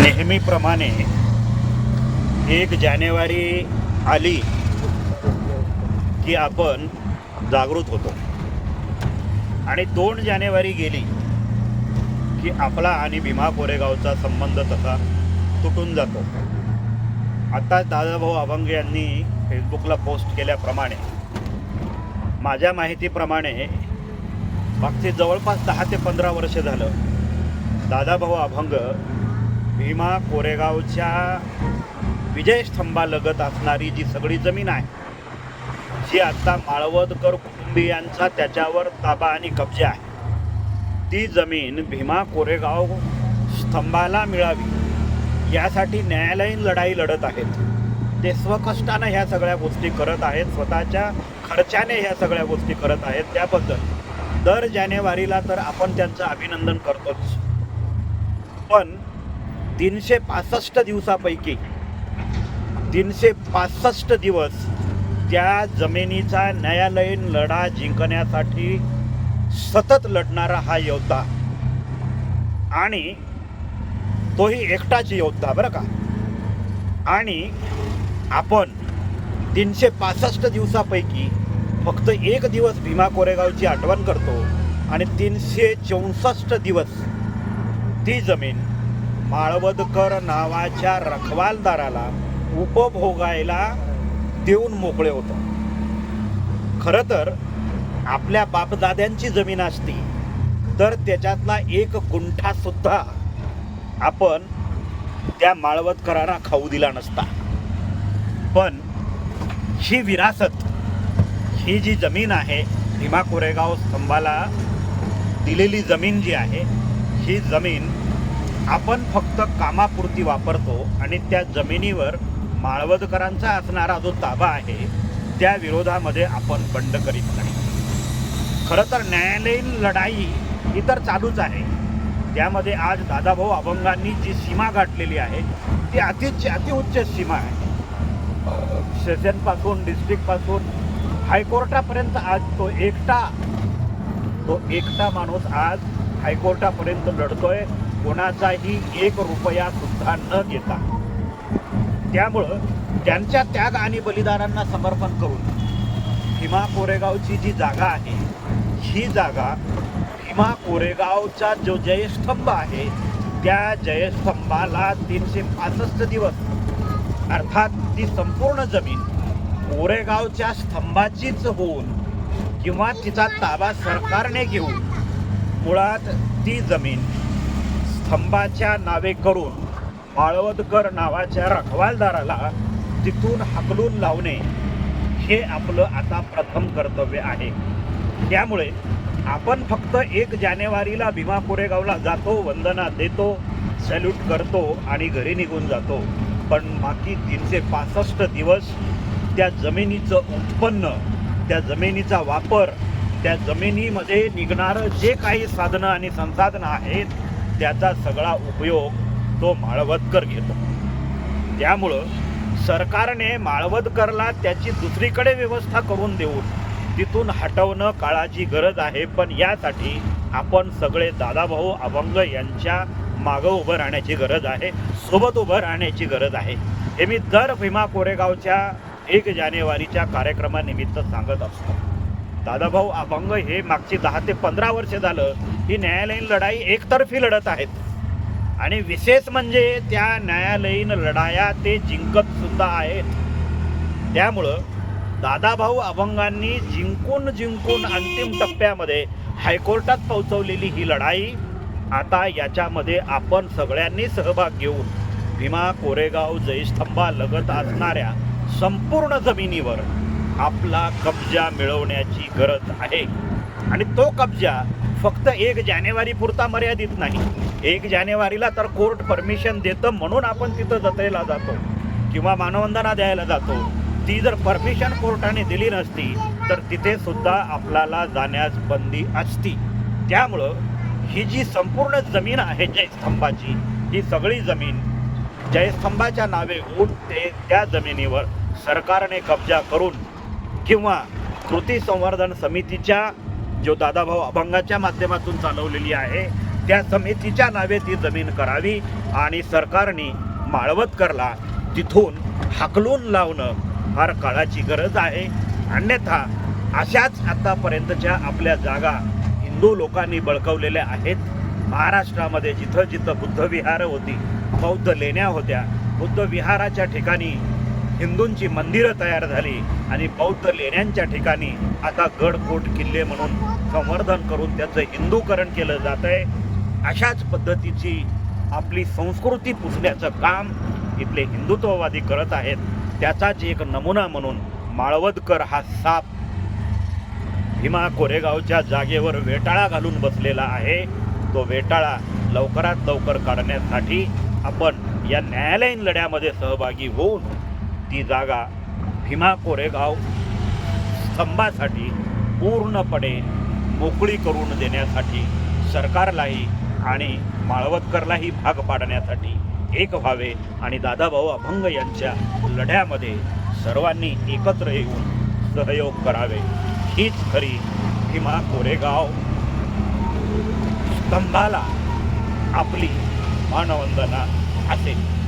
नेहमीप्रमाणे एक जानेवारी आली की आपण जागृत होतो. आणि दोन जानेवारी गेली की आपला आणि भीमा कोरेगावचा संबंध तसा तुटून जातो. आता दादाभाऊ अभंग यांनी फेसबुकला पोस्ट केल्याप्रमाणे माझ्या माहितीप्रमाणे मागचे जवळपास दहा ते पंधरा वर्ष झालं दादाभाऊ अभंग भीमा कोरेगावच्या विजयस्तंभालगत असणारी जी सगळी जमीन आहे जी आता माळवदकर कुटुंबियांचा त्याच्यावर ताबा आणि कब्जा आहे ती जमीन भीमा कोरेगाव स्तंभाला मिळावी यासाठी न्यायालयीन लढाई लढत आहेत. ते स्वकष्टानं ह्या सगळ्या गोष्टी करत आहेत स्वतःच्या खर्चाने ह्या सगळ्या गोष्टी करत आहेत त्याबद्दल. दर जानेवारीला तर आपण त्यांचं अभिनंदन करतोच. पण तीनशे पासष्ट दिवसापैकी तीनशे पासष्ट दिवस त्या जमिनीचा न्यायालयीन लढा जिंकण्यासाठी सतत लढणारा हा योद्धा. आणि तोही एकटाच योद्धा बरं का? आणि आपण तीनशे पासष्ट दिवसापैकी फक्त एक दिवस भीमा कोरेगावची आठवण करतो आणि तीनशे चौसष्ट दिवस ती जमीन माळवदकर नावाच्या रखवालदाराला उपभोगायला देऊन मोकळे होतं. खरं तर आपल्या बापदाद्यांची जमीन असती तर त्याच्यातला एक गुंठा सुद्धा आपण त्या माळवदकरांना खाऊ दिला नसता. पण ही विरासत ही जी जमीन आहे भीमा कोरेगाव स्तंभाला दिलेली जमीन जी आहे ही जमीन आपण फक्त कामापुरती वापरतो आणि त्या जमिनीवर माळवदकरांचा असणारा जो ताबा आहे त्या विरोधामध्ये आपण बंड करीत नाही. खरं तर न्यायालयीन लढाई ही तर चालूच आहे. त्यामध्ये आज दादाभाऊ अभंगांनी जी सीमा गाठलेली आहे ती अति अतिउच्च सीमा आहे. सेशनपासून डिस्ट्रिक्टपासून हायकोर्टापर्यंत आज तो एकटा तो एकटा माणूस आज हायकोर्टापर्यंत लढतोय. कोणाचाही एक रुपया सुद्धा न घेता. त्यामुळं त्यांच्या त्याग आणि बलिदानांना समर्पण करून भीमा कोरेगावची जी जागा आहे ही जागा भीमा कोरेगावचा जो जयस्तंभ आहे त्या जयस्तंभाला तीनशे पासष्ट दिवस अर्थात ती संपूर्ण जमीन कोरेगावच्या स्तंभाचीच होऊन किंवा तिचा ताबा सरकारने घेऊन मुळात ती जमीन स्तंभाच्या नावे करून माळवदकर नावाच्या रखवालदाराला तिथून हकलून लावणे हे आपलं आता प्रथम कर्तव्य आहे. त्यामुळे आपण फक्त एक जानेवारीला भीमा कोरेगावला जातो वंदना देतो सॅल्यूट करतो आणि घरी निघून जातो. पण बाकी तीनशे पासष्ट दिवस त्या जमिनीचं उत्पन्न त्या जमिनीचा वापर त्या जमिनीमध्ये निघणारं जे काही साधनं आणि संसाधनं आहेत त्याचा सगळा उपयोग तो माळवदकर घेतो. त्यामुळं सरकारने माळवदकरला त्याची दुसरीकडे व्यवस्था करून देऊन तिथून हटवणं काळाची गरज आहे. पण यासाठी आपण सगळे दादाभाऊ अभंग यांच्या मागं उभं राहण्याची गरज आहे. सोबत उभं राहण्याची गरज आहे. हे मी दर भीमा कोरेगावच्या एक जानेवारीच्या कार्यक्रमानिमित्त सांगत असतो. दादाभाऊ अभंग हे मागची दहा ते पंधरा वर्ष झालं. ही न्यायालयीन लढाई एकतर्फी लढत आहेत. आणि विशेष म्हणजे त्या न्यायालयीन लढाया ते जिंकत सुद्धा आहेत. त्यामुळं दादाभाऊ अभंगांनी जिंकून जिंकून अंतिम टप्प्यामध्ये हायकोर्टात पोहोचवलेली ही लढाई आता याच्यामध्ये आपण सगळ्यांनी सहभाग घेऊन भीमा कोरेगाव जयस्तंभा लगत असणाऱ्या संपूर्ण जमिनीवर आपला कब्जा मिळवण्याची गरज आहे. आणि तो कब्जा फक्त एक जानेवारी पुरता मर्यादित नाही. एक जानेवारीला तर कोर्ट परमिशन देतं म्हणून आपण तिथं जत्रेला जातो किंवा मानवंदना द्यायला जातो. ती जर परमिशन कोर्टाने दिली नसती तर तिथे सुद्धा आपल्याला जाण्यास बंदी असती. त्यामुळं ही जी संपूर्ण जमीन आहे जयस्तंभाची ही सगळी जमीन जयस्तंभाच्या नावे होऊन ते त्या जमिनीवर सरकारने कब्जा करून किंवा कृती संवर्धन समितीच्या जो दादाभाऊ अभंगाच्या माध्यमातून चालवलेली आहे त्या समितीच्या नावे ती जमीन करावी आणि सरकारने माळवतकरला तिथून हाकलून लावणं फार काळाची गरज आहे. अन्यथा अशाच आतापर्यंतच्या आपल्या जागा हिंदू लोकांनी बळकवलेल्या आहेत. महाराष्ट्रामध्ये जिथं जिथं बुद्धविहारं होती बौद्ध लेण्या होत्या बुद्ध विहाराच्या ठिकाणी हिंदूंची मंदिरं तयार झाली आणि बौद्ध लेण्यांच्या ठिकाणी आता गडकोट किल्ले म्हणून संवर्धन करून त्याचं हिंदूकरण केलं जात आहे. अशाच पद्धतीची आपली संस्कृती पुसण्याचं काम इथले हिंदुत्ववादी करत आहेत. त्याचाच एक नमुना म्हणून माळवदकर हा साप भीमा कोरेगावच्या जागेवर वेटाळा घालून बसलेला आहे. तो वेटाळा लवकरात लवकर काढण्यासाठी आपण या न्यायालयीन लढ्यामध्ये सहभागी होऊन ती जागा भीमा कोरेगाव स्तंभासाठी पूर्णपणे मोकळी करून देण्यासाठी सरकारलाही आणि माळवतकरलाही भाग पाडण्यासाठी एक व्हावे आणि दादाभाऊ अभंग यांच्या लढ्यामध्ये सर्वांनी एकत्र येऊन सहयोग करावे. हीच खरी भीमा कोरेगाव स्तंभाला आपली मानवंदना असेल.